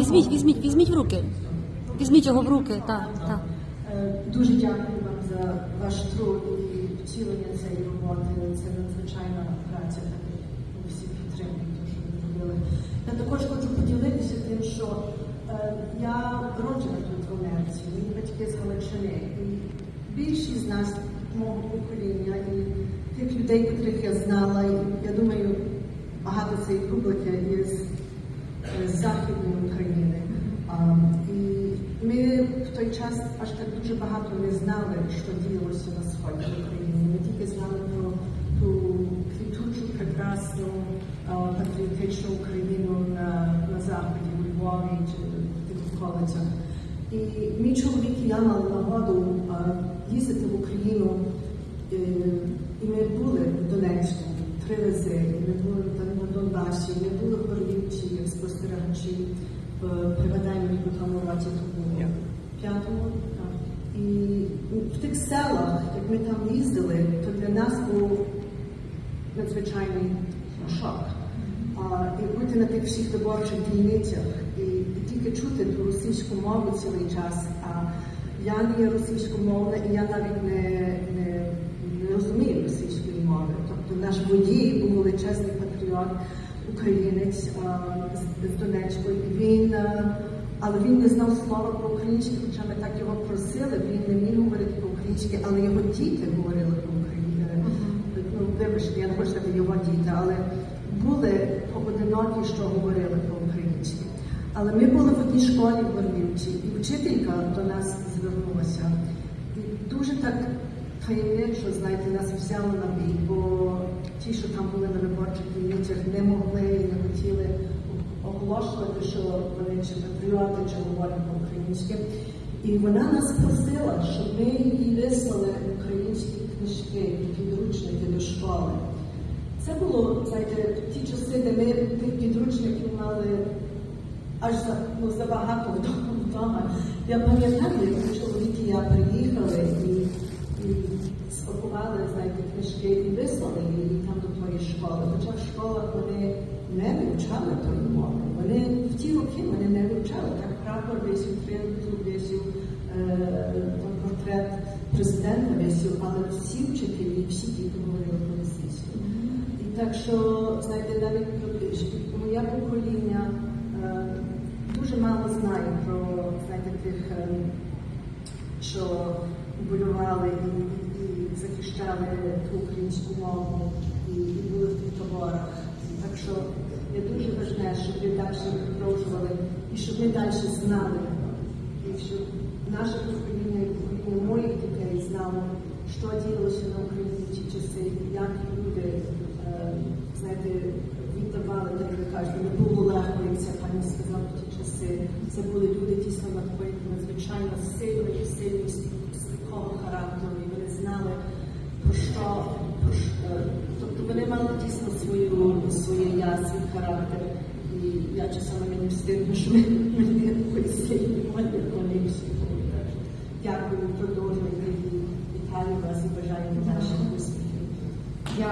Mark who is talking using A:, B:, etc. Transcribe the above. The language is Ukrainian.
A: Візьміть, візьміть, візьміть в руки. Візьміть його в руки, так, так.
B: Е, Дуже дякую вам за ваш труд і втілення цієї роботи. Це надзвичайна праця, ми всі підтримуємо, те, що ви робили. Я також хочу поділитися тим, що е, я народжена тут в Америці, мої батьки з Галичини. І більшість з нас, мого покоління, і тих людей, котрих я знала, і я думаю, багато цієї публіки є з з Західної України. І ми в той час аж так дуже багато не знали, що діялося на сході України. Ми тільки знали про ту квітучу, прекрасну, патріотичну Україну на, на заході, у Львові чи в тих околицях. І мій чоловік і я мали нагоду їздити в Україну. Е, І ми були в Донецьку три рази. І Ми були там на Донбасі, ми були в Горлівці як спостерігачі в тому році тому п'ятому. так. І в тих селах, як ми там їздили, то для нас був надзвичайний шок. А, і бути на тих всіх виборчих дільницях і, і тільки чути ту російську мову цілий час. А я не є російськомовна, і я навіть не, не, не розумію російської мови. Тобто наш водій був величезний патріот, українець а, з, Донецьку, він. Але він не знав слова по-українськи, хоча ми так його просили, він не міг говорити по-українськи, але його діти говорили по-українськи. Ну, вибачте, я не хочу сказати його діти, але були поодинокі, що говорили по-українськи. Але ми були в одній школі в Горлівці, і вчителька до нас звернулася. І дуже так таємничо, знаєте, нас взяли на бій, бо ті, що там були на виборчих дільницях, не могли і не хотіли оголошувати, що вони патріоти, чи говорять по-українськи. І вона нас просила, щоб ми їй вислали українські книжки, підручники до школи. Це було, знаєте, ті часи, де ми тих підручників мали аж за, ну, забагато вдома. Я пам'ятаю, як мій чоловік і я приїхали і, і спакували, знаєте, книжки і вислали її там до тої школи. Вивчали. Так прапор висів, принту висів, е, портрет президента висів, але всі вчителі, всі діти говорили по-російськи. І так що, знаєте, навіть моє покоління е, дуже мало знає про знаєте, тих, е, що болювали і, і, захищали ту українську мову і, і були в тих таборах. Так що щоб ви далі продовжували і щоб ми далі знали, і щоб наше покоління покоління моїх дітей знало, що діялося на Україні ті часи, як люди, е, знаєте, віддавали, ви кажете, не було легко, як ця пані сказала в ті часи. Це були люди дійсно надзвичайно надзвичайно сильні, сильні стійкого характеру, і вони знали, про що, про що. е, Тобто вони мали дійсно свою, своє я, свій характер. gerçi sana benim sizlerin hoşuma gitmedi. Polisle ilgili var ya öyle bir şey koydular. Gel koyup da doğru bir İtalya ve Azerbaycan'ın tercih etmesi.
C: Ya